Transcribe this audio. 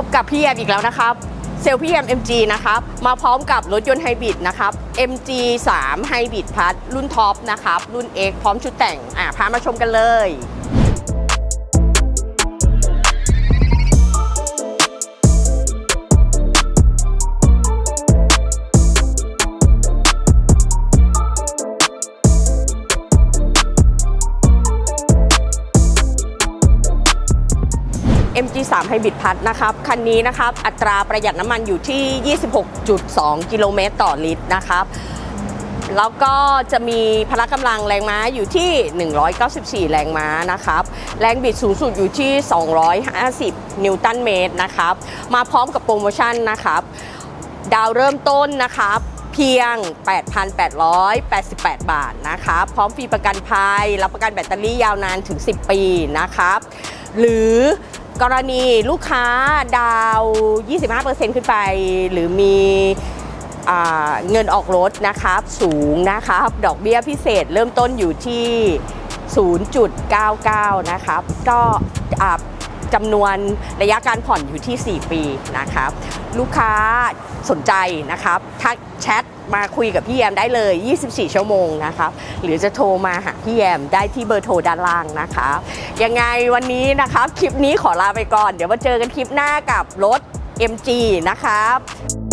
บกับพี่แอมอีกแล้วนะครับเซลล์พี่แอม MG นะครับมาพร้อมกับรถยนต์ไฮบริดนะครับ MG 3 Hybrid Plus รุ่นท็อปนะครับรุ่น X พร้อมชุดแต่งอะพามาชมกันเลย MG3 Hybrid Plus นะครับ คันนี้นะครับ อัตราประหยัดน้ำมันอยู่ที่ 26.2 กิโลเมตรต่อลิตรนะครับ แล้วก็จะมีพละกำลังแรงม้าอยู่ที่ 194 แรงม้านะครับ แรงบิดสูงสุดอยู่ที่ 250 นิวตันเมตรนะครับ มาพร้อมกับโปรโมชั่นนะครับ ดาวเริ่มต้นนะครับเพียง 8,888 บาทนะครับ พร้อมฟรีประกันภัย รับประกันแบตเตอรี่ยาวนานถึง 10 ปีนะครับ หรือ กรณีลูกค้าดาว 25%ขึ้นไป หรือมีเงินออกรถนะครับสูงนะครับดอกเบี้ยพิเศษเริ่มต้นอยู่ที่ 0.99 นะครับ ก็จำนวนระยะการผ่อนอยู่ที่ 4 ปีนะครับ ลูกค้าสนใจนะครับทักแชท มาคุยกับพี่แยมได้เลย 24 ชั่วโมงนะคะหรือจะโทรมาหาพี่แยมได้ที่เบอร์โทรด้านล่างนะคะยังไงวันนี้นะคะคลิปนี้ขอลาไปก่อน เดี๋ยวมาเจอกันคลิปหน้ากับรถ MG นะครับ